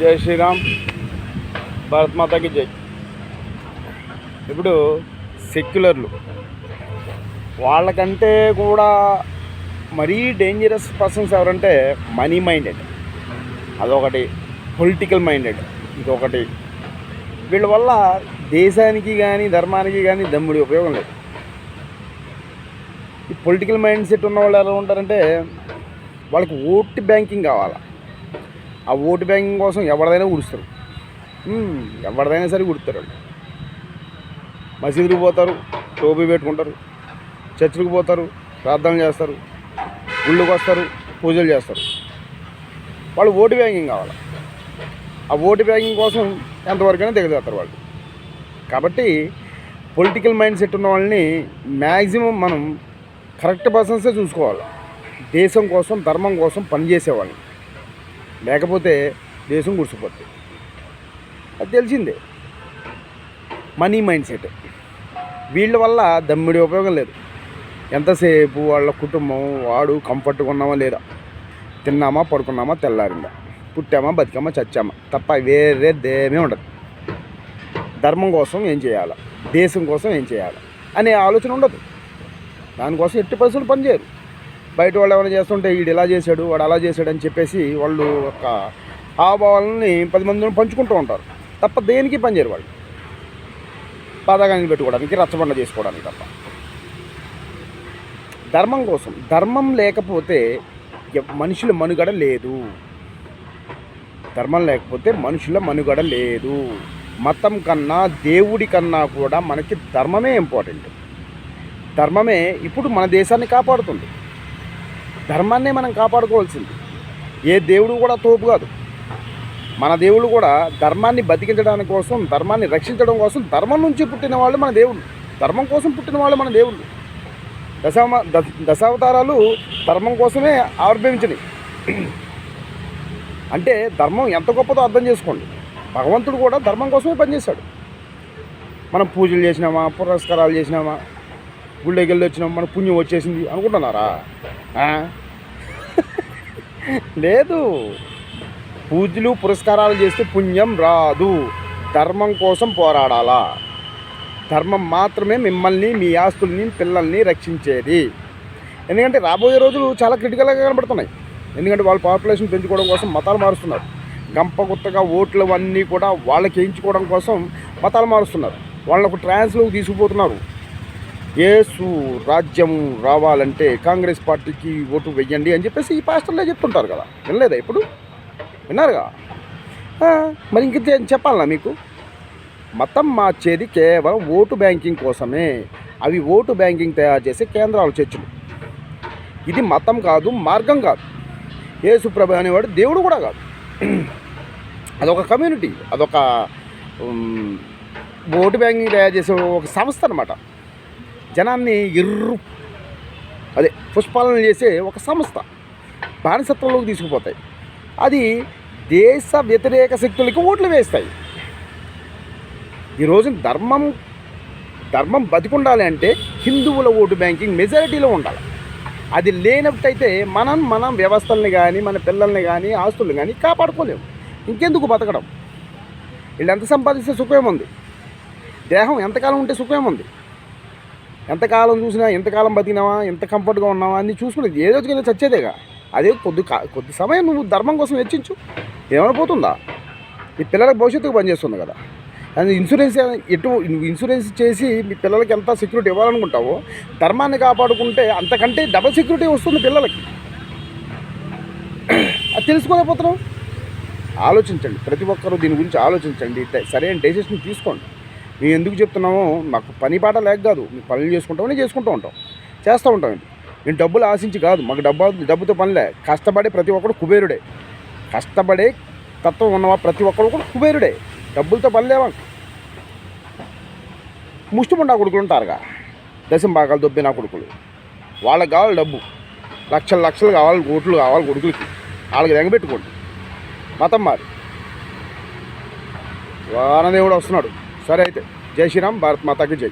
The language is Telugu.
జై శ్రీరామ్. భారత్ మాతాకి జై. ఇప్పుడు సెక్యులర్లు. వాళ్ళకంటే కూడా మరీ డేంజరస్ పర్సన్స్ ఎవరంటే మనీ మైండెడ్ అదొకటి పొలిటికల్ మైండెడ్ ఇదొకటి. వీళ్ళ వల్ల దేశానికి కానీ ధర్మానికి కానీ దమ్ముడి ఉపయోగం లేదు. ఈ పొలిటికల్ మైండ్ సెట్ ఉన్న వాళ్ళు ఎలా ఉంటారంటే వాళ్ళకి ఓట్ బ్యాంకింగ్ కావాలా. ఆ ఓటు బ్యాంకింగ్ కోసం ఎవరిదైనా ఉడుస్తారు ఎవరిదైనా సరే ఉడుతారు వాళ్ళు. పోతారు టోపీ పెట్టుకుంటారు చర్చిలకు పోతారు ప్రార్థనలు చేస్తారు గుళ్ళకి వస్తారు పూజలు చేస్తారు. వాళ్ళు ఓటు బ్యాంకింగ్ కావాలి. ఆ ఓటు బ్యాంకింగ్ కోసం ఎంతవరకైనా దిగజేస్తారు వాళ్ళు. కాబట్టి పొలిటికల్ మైండ్ సెట్ ఉన్న వాళ్ళని మ్యాక్సిమం మనం కరెక్ట్ పర్సన్సే చూసుకోవాలి. దేశం కోసం ధర్మం కోసం పనిచేసేవాళ్ళని లేకపోతే దేశం గుడిసిపోతుంది అది తెలిసిందే. మనీ మైండ్ సెట్ వీళ్ళ వల్ల దమ్మిడి ఉపయోగం లేదు. ఎంతసేపు వాళ్ళ కుటుంబం వాడు కంఫర్ట్గా ఉన్నామా లేదా? తిన్నామా పడుకున్నామా తెల్లారిందా? పుట్టామా బతికామా చచ్చామా? తప్ప వేరే దేమే ఉండదు. ధర్మం కోసం ఏం చేయాలి? దేశం కోసం ఏం చేయాలి? అనే ఆలోచన ఉండదు. దానికోసం ఎట్టి పరిస్థితులు పనిచేయరు. బయట వాళ్ళు ఏమైనా చేస్తుంటే వీడు ఇలా చేశాడు వాడు అలా చేశాడు అని చెప్పేసి వాళ్ళు ఒక హావభావాలని పది మందిని పంచుకుంటూ ఉంటారు. తప్ప దేనికి పనిచేయరు వాళ్ళు. పాదాగానికి పెట్టుకోవడానికి రచ్చబండ చేసుకోవడానికి తప్ప. ధర్మం కోసం ధర్మం లేకపోతే మనుషుల మనుగడ లేదు. ధర్మం లేకపోతే మనుషుల మనుగడ లేదు. మతం కన్నా దేవుడి కన్నా కూడా మనకి ధర్మమే ఇంపార్టెంట్ ధర్మమే ఇప్పుడు మన దేశాన్ని కాపాడుతుంది. ధర్మాన్నే మనం కాపాడుకోవాల్సింది. ఏ దేవుడు కూడా తోపు కాదు. మన దేవుడు కూడా ధర్మాన్ని బతికించడానికి కోసం ధర్మాన్ని రక్షించడం కోసం ధర్మం నుంచి పుట్టిన వాళ్ళు మన దేవుళ్ళు. ధర్మం కోసం పుట్టిన వాళ్ళు మన దేవుళ్ళు. దశామ దశావతారాలు ధర్మం కోసమే ఆవిర్భవించినాయి అంటే ధర్మం ఎంత గొప్పదో అర్థం చేసుకోండి. భగవంతుడు కూడా ధర్మం కోసమే పనిచేశాడు. మనం పూజలు చేసినామా పురస్కారాలు చేసినామా గుళ్ళకి వెళ్ళి వచ్చినామా మన పుణ్యం వచ్చేసింది అనుకుంటున్నారా? లేదు. పూజలు పురస్కారాలు చేస్తే పుణ్యం రాదు. ధర్మం కోసం పోరాడాలా? ధర్మం మాత్రమే మిమ్మల్ని మీ ఆస్తుల్ని పిల్లల్ని రక్షించేది. ఎందుకంటే రాబోయే రోజులు చాలా క్రిటికల్గా కనబడుతున్నాయి. ఎందుకంటే వాళ్ళ పాపులేషన్ పెంచుకోవడం కోసం మతాలు మారుస్తున్నారు. గంప గుత్తగా ఓట్లు అన్నీ కూడా వాళ్ళకి వేయించుకోవడం కోసం మతాలు మారుస్తున్నారు. వాళ్ళకు ట్రాన్స్లోకి తీసుకుపోతున్నారు. యేసు రాజ్యం రావాలంటే కాంగ్రెస్ పార్టీకి ఓటు వెయ్యండి అని చెప్పేసి ఈ పాస్టర్లే చెప్తుంటారు కదా. వినలేదా ఇప్పుడు? విన్నారుగా? మరి ఇంక చెప్పాలనా మీకు? మతం మార్చేది కేవలం ఓటు బ్యాంకింగ్ కోసమే. అవి ఓటు బ్యాంకింగ్ తయారు చేసే కేంద్రాలు చర్చలు. ఇది మతం కాదు మార్గం కాదు. యేసుప్రభు అనేవాడు దేవుడు కూడా కాదు. అదొక కమ్యూనిటీ అదొక ఓటు బ్యాంకింగ్ తయారు చేసే ఒక సంస్థ అనమాట జనాన్ని ఎర్రు. అదే పుష్పాలన చేసే ఒక సంస్థ. బానిసత్వంలోకి తీసుకుపోతాయి. అది దేశ వ్యతిరేక శక్తులకి ఓట్లు వేస్తాయి. ఈరోజు ధర్మం ధర్మం బతికుండాలి అంటే హిందువుల ఓటు బ్యాంకింగ్ మెజారిటీలో ఉండాలి. అది లేనట్టయితే మనం మనం వ్యవస్థల్ని కానీ మన పిల్లల్ని కానీ ఆస్తుల్ని కానీ కాపాడుకోలేము. ఇంకెందుకు బతకడం? వీళ్ళు ఎంత సంపాదిస్తే సుఖం ఉంది దేహం ఎంతకాలం ఉంటే సుఖం ఉంది ఎంతకాలం చూసినా ఎంతకాలం బతికినావా ఎంత కంఫర్ట్గా ఉన్నావా అని చూసుకుని ఏ రోజుకైనా చచ్చేదేగా. అదే కొద్ది కా కొద్ది సమయం నువ్వు ధర్మం కోసం వెచ్చించు ఏమైనా పోతుందా ఈ పిల్లలకు భవిష్యత్తుకు పనిచేస్తుంది కదా. అది ఇన్సూరెన్స్ ఎటు నువ్వు ఇన్సూరెన్స్ చేసి మీ పిల్లలకి ఎంత సెక్యూరిటీ ఇవ్వాలనుకుంటావో ధర్మాన్ని కాపాడుకుంటే అంతకంటే డబల్ సెక్యూరిటీ వస్తుంది పిల్లలకి. అది తెలుసుకోలేకపోతున్నావు? ఆలోచించండి. ప్రతి ఒక్కరూ దీని గురించి ఆలోచించండి. సరైన డెసిషన్ తీసుకోండి. మేము ఎందుకు చెప్తున్నామో మాకు పని పాట లేక కాదు. మేము పనులు చేసుకుంటామని చేసుకుంటూ ఉంటాం. చేస్తూ ఉంటాం నేను మేము డబ్బులు ఆశించి కాదు మాకు డబ్బు డబ్బుతో పనిలే కష్టపడే ప్రతి ఒక్కడు కుబేరుడే. కష్టపడే తత్వం ఉన్నవా ప్రతి ఒక్కడు కూడా కుబేరుడే. డబ్బులతో పనిలేవా ముష్టిముండా కొడుకులు ఉంటారుగా. దశం భాగాలు దొబ్బిన కొడుకులు. వాళ్ళకి కావాలి డబ్బు. లక్షలు లక్షలు కావాలి కోట్లు కావాలి కొడుకులకి. వాళ్ళకి వెంగబెట్టుకోండి మతం మారి. వానదేవుడు వస్తున్నాడు. సరే అయితే జై శ్రీరామ్ భారత్ మాతాకి జై.